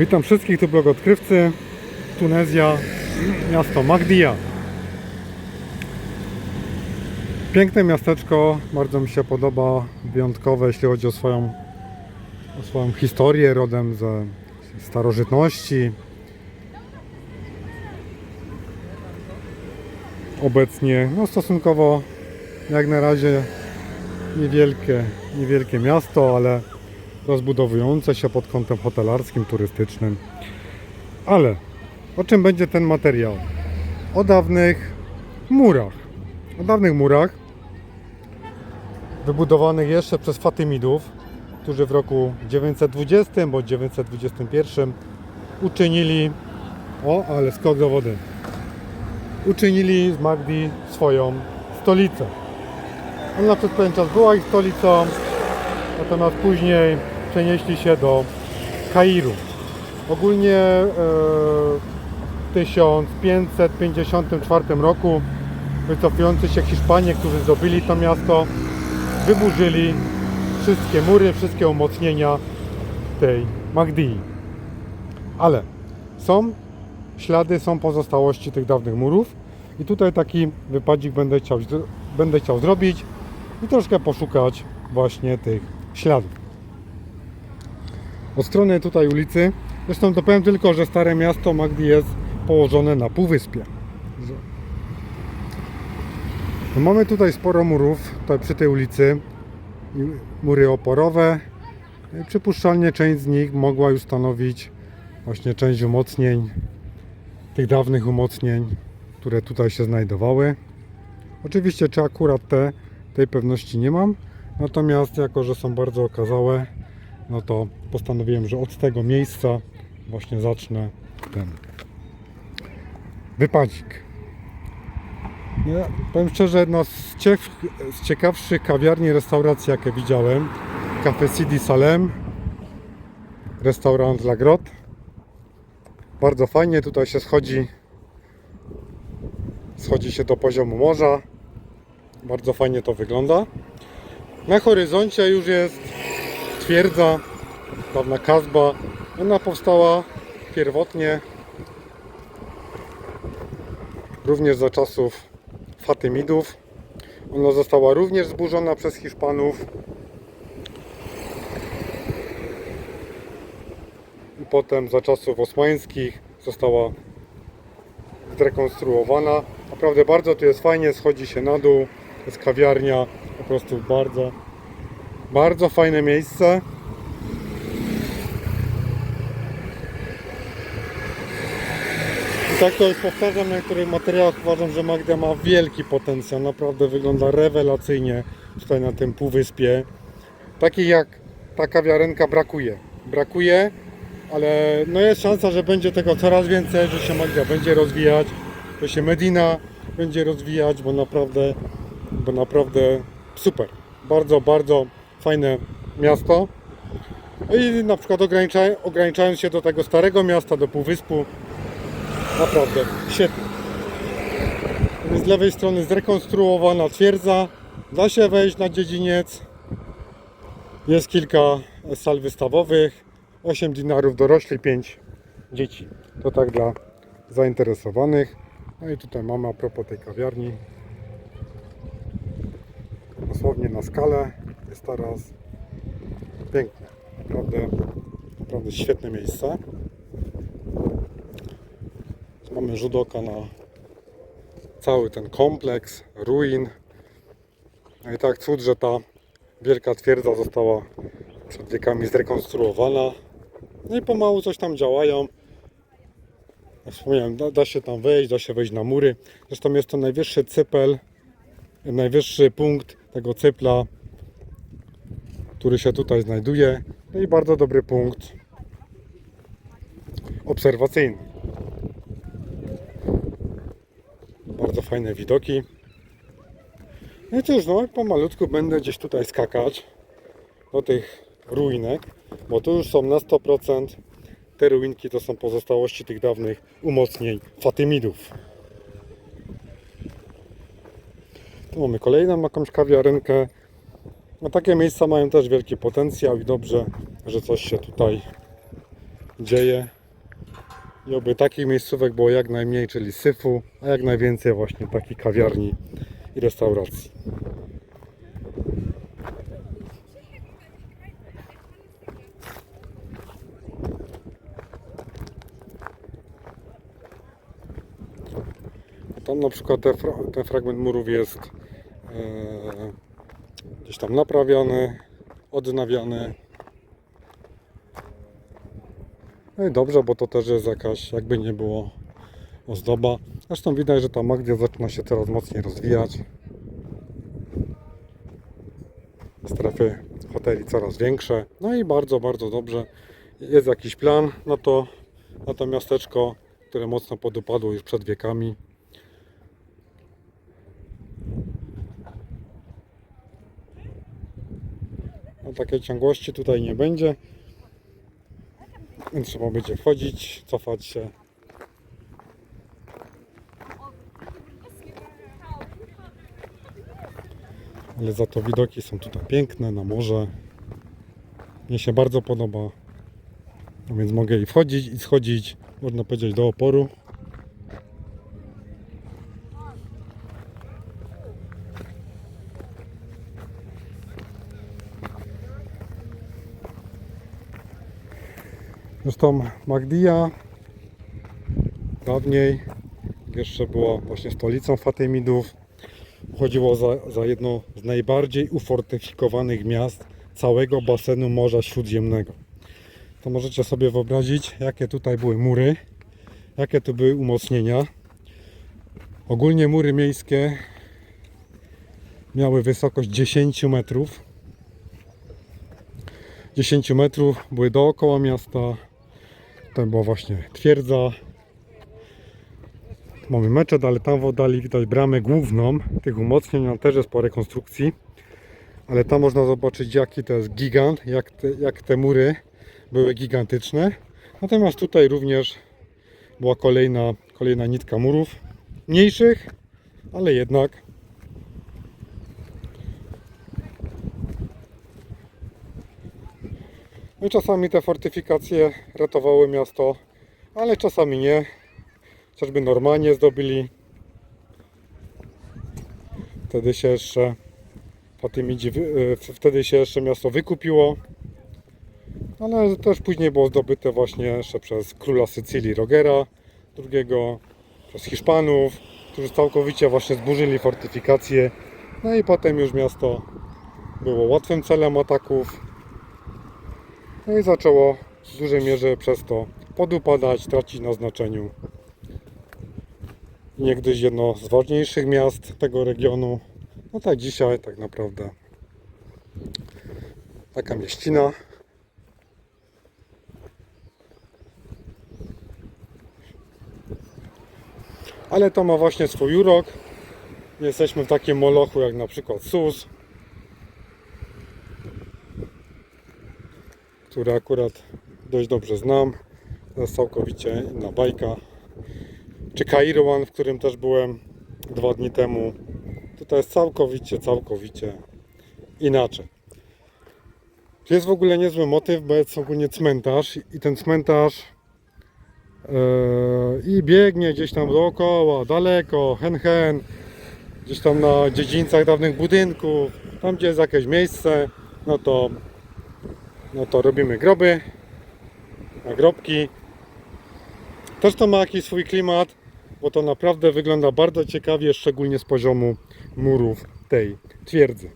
Witam wszystkich, tu blog odkrywcy. Tunezja, miasto Magdia. Piękne miasteczko, bardzo mi się podoba, wyjątkowe jeśli chodzi o swoją, o swoją historię, rodem ze starożytności. Obecnie no stosunkowo jak na razie niewielkie, niewielkie miasto, ale rozbudowujące się pod kątem hotelarskim, turystycznym. Ale o czym będzie ten materiał? O dawnych murach. O dawnych murach wybudowanych jeszcze przez Fatymidów, którzy w roku 920 bądź 921 uczynili o, ale skok do wody. Uczynili z Magdi swoją stolicę. Ona przez pewien czas była ich stolicą, natomiast później przenieśli się do Kairu. Ogólnie e, w 1554 roku wycofujący się Hiszpanie, którzy zdobyli to miasto, wyburzyli wszystkie mury, wszystkie umocnienia tej Magdii. Ale są ślady, są pozostałości tych dawnych murów i tutaj taki wypadzik będę chciał, będę chciał zrobić i troszkę poszukać właśnie tych śladów. Od strony tutaj ulicy, zresztą to powiem tylko, że stare miasto Magdi jest położone na półwyspie. No mamy tutaj sporo murów, tutaj przy tej ulicy, mury oporowe. I Przypuszczalnie część z nich mogła już stanowić właśnie część umocnień, tych dawnych umocnień, które tutaj się znajdowały. Oczywiście czy akurat te, tej pewności nie mam, natomiast jako, że są bardzo okazałe, no to postanowiłem, że od tego miejsca właśnie zacznę ten wypadzik. Ja powiem szczerze, jedna z, z ciekawszych kawiarni restauracji, jakie widziałem, Cafe Sidi Salem, restaurant La Grotte. Bardzo fajnie, tutaj się schodzi, schodzi się do poziomu morza. Bardzo fajnie to wygląda. Na horyzoncie już jest twierdza, dawna kazba. Ona powstała pierwotnie również za czasów Fatymidów. Ona została również zburzona przez Hiszpanów. I potem za czasów osmańskich została zrekonstruowana. Naprawdę bardzo tu jest fajnie, schodzi się na dół. Jest kawiarnia, po prostu bardzo, bardzo fajne miejsce. I tak to już powtarzam na niektórych materiałach. Uważam, że Magda ma wielki potencjał. Naprawdę wygląda rewelacyjnie tutaj na tym półwyspie. Takich jak ta kawiarenka brakuje. Brakuje, ale no jest szansa, że będzie tego coraz więcej, że się Magda będzie rozwijać, że się Medina będzie rozwijać, bo naprawdę, bo naprawdę super. Bardzo, bardzo fajne miasto. No I na przykład ogranicza, ograniczając się do tego starego miasta, do półwyspu, Naprawdę świetnie. Z lewej strony zrekonstruowana twierdza. Da się wejść na dziedziniec. Jest kilka sal wystawowych. 8 dinarów dorośli, 5 dzieci. To tak dla zainteresowanych. No i tutaj mamy a propos tej kawiarni. Dosłownie na skalę jest teraz piękne. Naprawdę, naprawdę świetne miejsce. Mamy rzut oka na cały ten kompleks ruin. No i tak cud, że ta wielka twierdza została przed wiekami zrekonstruowana. No i pomału coś tam działają. Jak wspomniałem, da, da się tam wejść, da się wejść na mury. Zresztą jest to najwyższy cypel, najwyższy punkt tego cypla, który się tutaj znajduje. No i bardzo dobry punkt obserwacyjny. Bardzo fajne widoki. No i cóż, no pomalutku będę gdzieś tutaj skakać do tych ruinek, bo tu już są na 100% te ruinki to są pozostałości tych dawnych umocnień Fatymidów. Tu mamy kolejną jakąś kawiarenkę. No takie miejsca mają też wielki potencjał i dobrze, że coś się tutaj dzieje. I oby takich miejscówek było jak najmniej, czyli syfu, a jak najwięcej właśnie takich kawiarni i restauracji. Tam na przykład ten fragment murów jest e, gdzieś tam naprawiany, odnawiany. No i dobrze, bo to też jest jakaś, jakby nie było, ozdoba. Zresztą widać, że ta Magdia zaczyna się coraz mocniej rozwijać. Strefy hoteli coraz większe. No i bardzo, bardzo dobrze. Jest jakiś plan na to, na to miasteczko, które mocno podupadło już przed wiekami. Takiej ciągłości tutaj nie będzie. Trzeba będzie wchodzić, cofać się. Ale za to widoki są tutaj piękne na morze. Mnie się bardzo podoba. No więc mogę i wchodzić i schodzić, można powiedzieć, do oporu. Zresztą Magdia dawniej jeszcze była właśnie stolicą Fatymidów. Uchodziło za, za jedno z najbardziej ufortyfikowanych miast całego basenu Morza Śródziemnego. To możecie sobie wyobrazić, jakie tutaj były mury, jakie tu były umocnienia. Ogólnie mury miejskie miały wysokość 10 metrów. 10 metrów były dookoła miasta. Tutaj była właśnie twierdza. Mamy meczet, ale tam w oddali widać bramę główną tych umocnień. Ona też jest po rekonstrukcji. Ale tam można zobaczyć jaki to jest gigant, jak te, jak te mury były gigantyczne. Natomiast tutaj również była kolejna, kolejna nitka murów. Mniejszych, ale jednak. No i czasami te fortyfikacje ratowały miasto, ale czasami nie. Chociażby Normanie zdobyli. Wtedy się jeszcze Fatymidzi, e, wtedy się jeszcze miasto wykupiło. Ale też później było zdobyte właśnie jeszcze przez króla Sycylii Rogera II, przez Hiszpanów, którzy całkowicie właśnie zburzyli fortyfikacje. No i potem już miasto było łatwym celem ataków. No i zaczęło w dużej mierze przez to podupadać, tracić na znaczeniu. Niegdyś jedno z ważniejszych miast tego regionu. No tak dzisiaj tak naprawdę taka mieścina. Ale to ma właśnie swój urok. Jesteśmy w takim molochu jak na przykład SUS, który akurat dość dobrze znam. To jest całkowicie inna bajka. Czy Kairouan, w którym też byłem dwa dni temu. Tutaj jest całkowicie, całkowicie inaczej. Jest w ogóle niezły motyw, bo jest ogólnie cmentarz i ten cmentarz e, i biegnie gdzieś tam dookoła, daleko, hen hen, gdzieś tam na dziedzińcach dawnych budynków, tam gdzie jest jakieś miejsce, no to no to robimy groby, nagrobki. Też to ma jakiś swój klimat, bo to naprawdę wygląda bardzo ciekawie, szczególnie z poziomu murów tej twierdzy.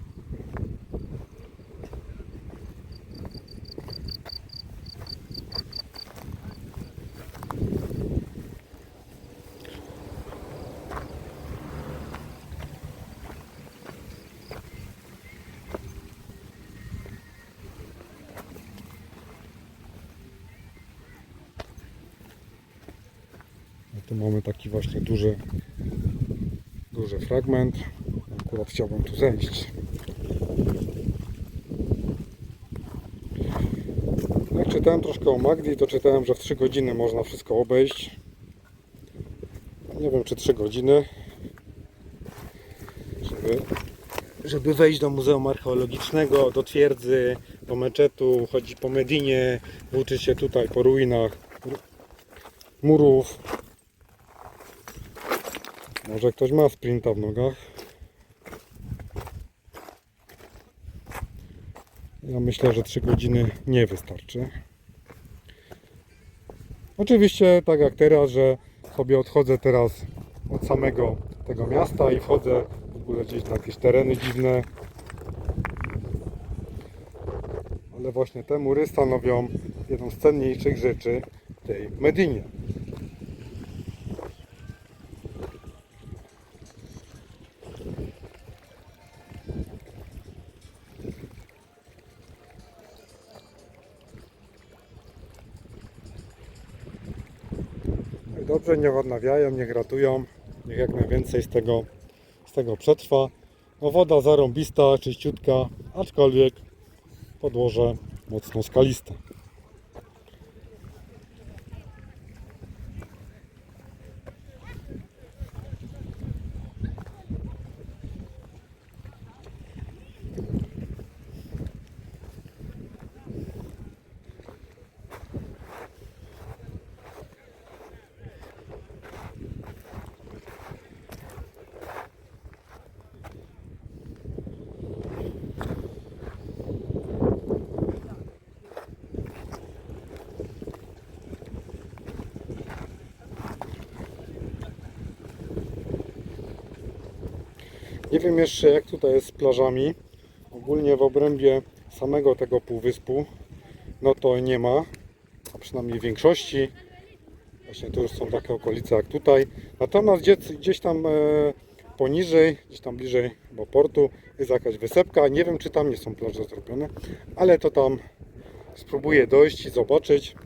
No tu mamy taki właśnie duży, duży fragment. Akurat chciałbym tu zejść. Jak czytałem troszkę o Magdi, to czytałem, że w 3 godziny można wszystko obejść. Nie wiem, czy 3 godziny. Żeby, żeby wejść do Muzeum Archeologicznego, do twierdzy, do meczetu, chodzi po Medinie, włóczy się tutaj po ruinach murów. Może ktoś ma sprinta w nogach. Ja myślę, że 3 godziny nie wystarczy. Oczywiście tak jak teraz, że sobie odchodzę teraz od samego tego miasta i wchodzę w ogóle gdzieś na jakieś tereny dziwne. Ale właśnie te mury stanowią jedną z cenniejszych rzeczy w tej Medinie. Dobrze, niech odnawiają, niech ratują, niech jak najwięcej z tego, z tego przetrwa. No woda zarąbista, czyściutka, aczkolwiek podłoże mocno skaliste. Nie wiem jeszcze jak tutaj jest z plażami. Ogólnie w obrębie samego tego półwyspu no to nie ma, a przynajmniej większości. Właśnie tu już są takie okolice jak tutaj. Natomiast gdzieś, gdzieś tam e, poniżej, gdzieś tam bliżej do portu jest jakaś wysepka. Nie wiem czy tam nie są plaże zrobione, ale to tam spróbuję dojść i zobaczyć.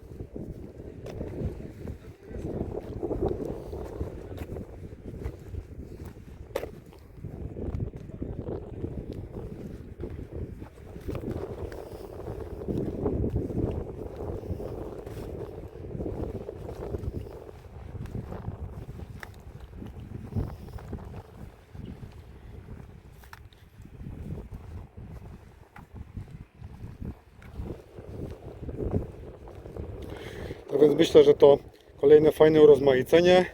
No więc myślę, że to kolejne fajne urozmaicenie,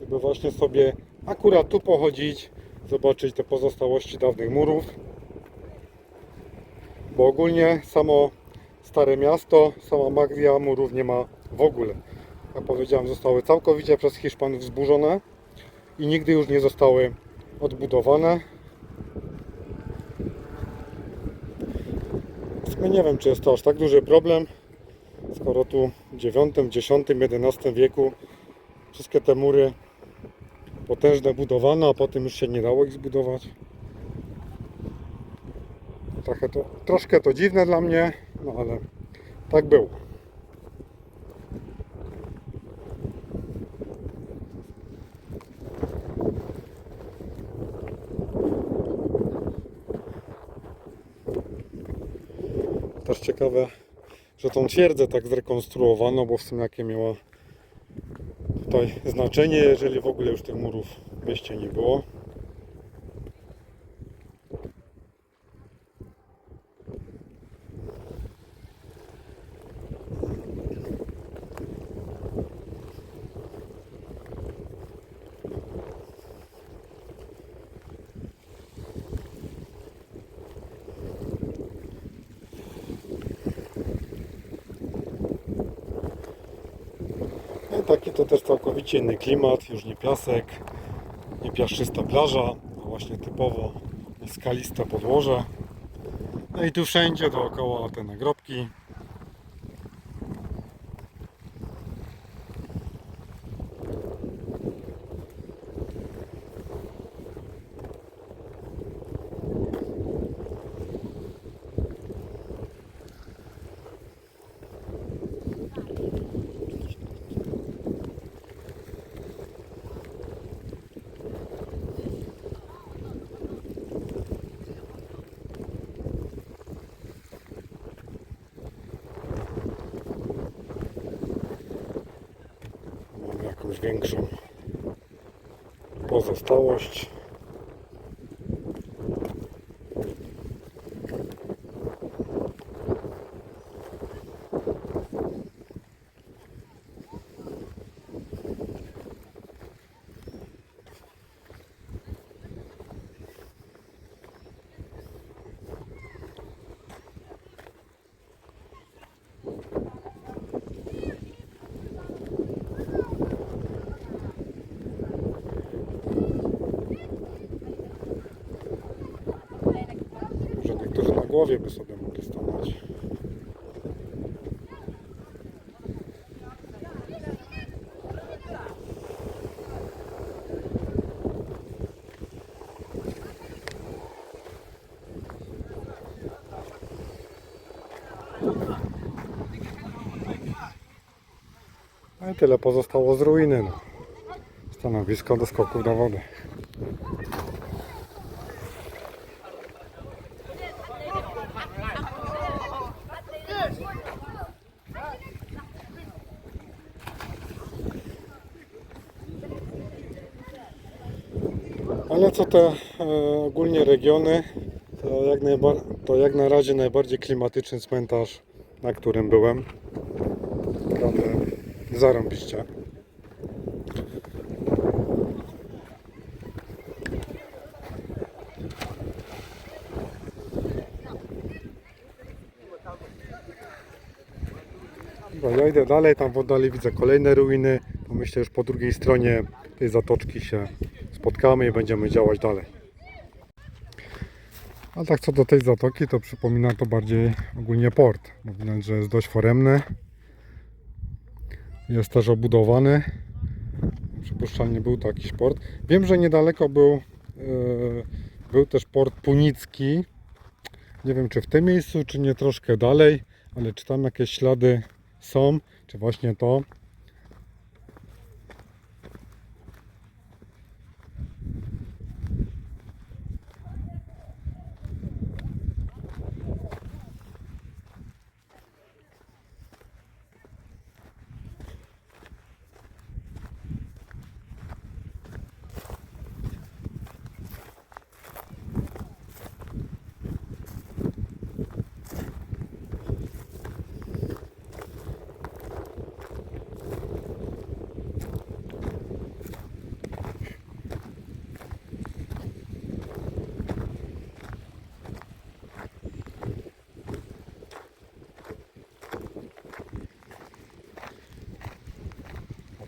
żeby właśnie sobie akurat tu pochodzić, zobaczyć te pozostałości dawnych murów. Bo ogólnie samo Stare Miasto, sama magia murów nie ma w ogóle. Jak powiedziałem, zostały całkowicie przez Hiszpanów zburzone i nigdy już nie zostały odbudowane. Sumie nie wiem, czy jest to aż tak duży problem, skoro tu w IX, X, XI wieku wszystkie te mury potężne budowano, a potem już się nie dało ich zbudować. Trochę to, troszkę to dziwne dla mnie, no ale tak było. Też ciekawe, że tą twierdzę tak zrekonstruowano, bo w sumie jakie miała tutaj znaczenie, jeżeli w ogóle już tych murów w mieście nie było. No i taki to też całkowicie inny klimat, już nie piasek, nie piaszczysta plaża, a właśnie typowo skaliste podłoże. No i tu wszędzie dookoła te nagrobki. Mamy jakąś większą pozostałość. Głowie by sobie mogli stanąć. No i tyle pozostało z ruiny. No. Stanowisko do skoków do wody. Ale co te e, ogólnie regiony, to jak, to jak na razie najbardziej klimatyczny cmentarz, na którym byłem. Naprawdę zarąbiście. Dobra, ja idę dalej, tam w oddali widzę kolejne ruiny. Myślę, już po drugiej stronie tej zatoczki się spotkamy i będziemy działać dalej. A tak co do tej zatoki, to przypomina to bardziej ogólnie port. Bo widać, że jest dość foremny. Jest też obudowany. Przypuszczalnie był to jakiś port. Wiem, że niedaleko był, yy, był też port punicki. Nie wiem, czy w tym miejscu, czy nie troszkę dalej, ale czy tam jakieś ślady są, czy właśnie to.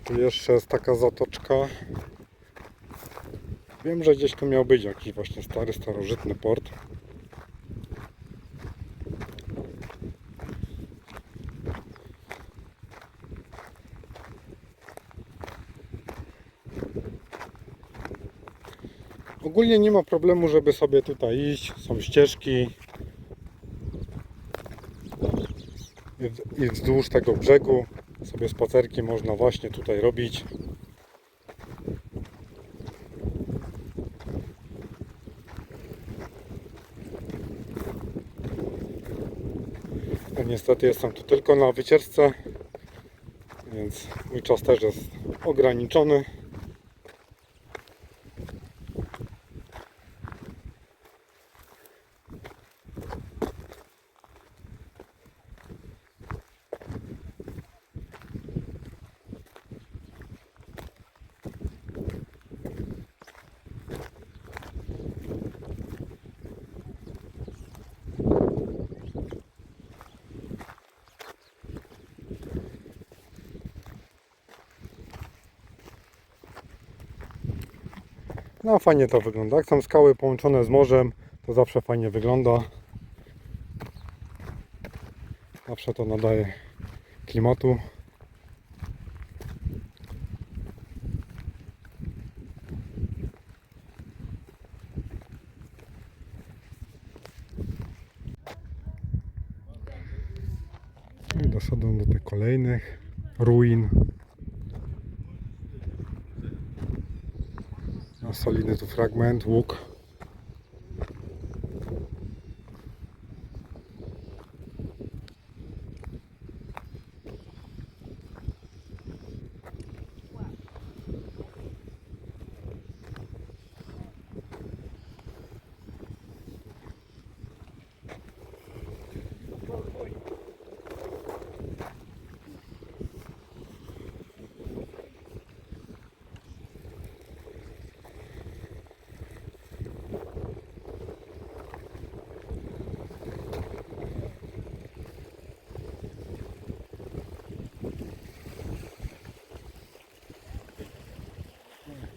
Tu jeszcze jest taka zatoczka. Wiem, że gdzieś tu miał być jakiś właśnie stary, starożytny port. Ogólnie nie ma problemu, żeby sobie tutaj iść. Są ścieżki. I wzdłuż tego brzegu sobie spacerki można właśnie tutaj robić. Ja niestety jestem tu tylko na wycieczce, więc mój czas też jest ograniczony. No fajnie to wygląda. Jak są skały połączone z morzem, to zawsze fajnie wygląda. Zawsze to nadaje klimatu. No I doszedłem do tych kolejnych ruin. No, solidny tu fragment, łuk.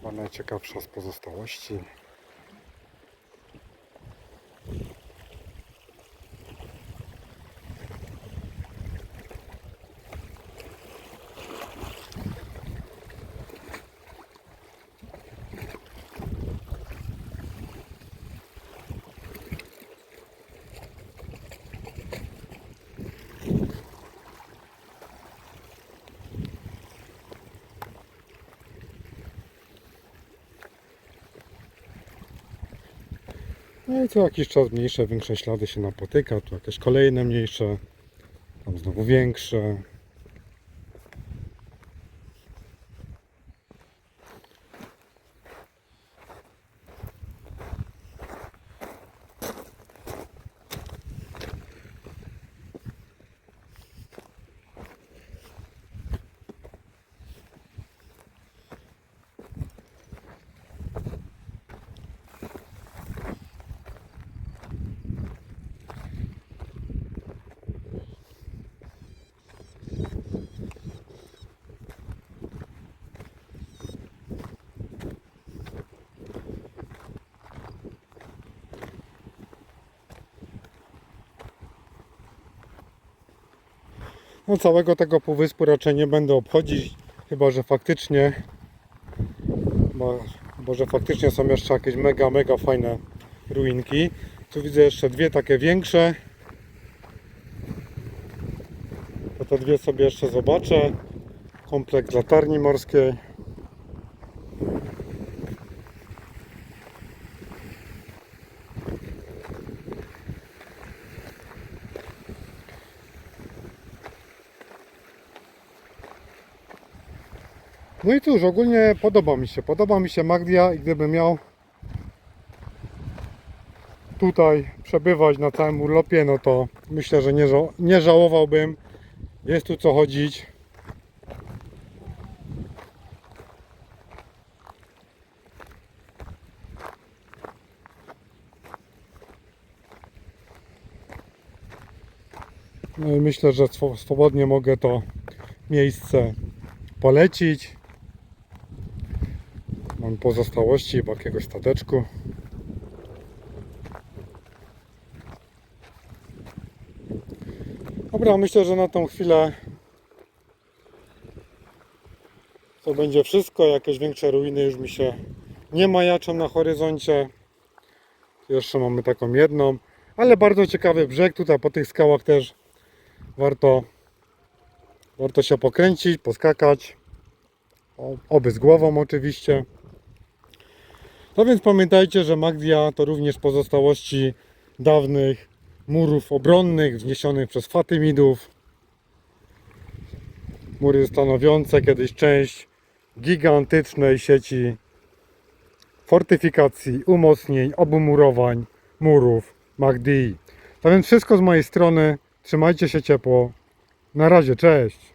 Chyba najciekawsza z pozostałości. No i co jakiś czas mniejsze, większe ślady się napotyka, tu jakieś kolejne mniejsze, tam znowu większe. No całego tego półwyspu raczej nie będę obchodzić, chyba że faktycznie bo, bo że faktycznie są jeszcze jakieś mega, mega fajne ruinki. Tu widzę jeszcze dwie takie większe. To te dwie sobie jeszcze zobaczę. Kompleks latarni morskiej. No i cóż, ogólnie podoba mi się. Podoba mi się Magdia i gdybym miał tutaj przebywać na całym urlopie, no to myślę, że nie, ża nie żałowałbym. Jest tu co chodzić. No i myślę, że swo- swobodnie mogę to miejsce polecić. Pozostałości chyba jakiegoś stateczku. Dobra, myślę, że na tą chwilę to będzie wszystko. Jakieś większe ruiny już mi się nie majaczą na horyzoncie. Jeszcze mamy taką jedną, ale bardzo ciekawy brzeg. Tutaj po tych skałach też warto, warto się pokręcić, poskakać. Oby z głową oczywiście. No więc pamiętajcie, że Magdia to również pozostałości dawnych murów obronnych wzniesionych przez Fatymidów. Mury stanowiące kiedyś część gigantycznej sieci fortyfikacji, umocnień, obumurowań, murów Magdii. To więc wszystko z mojej strony. Trzymajcie się ciepło. Na razie, cześć.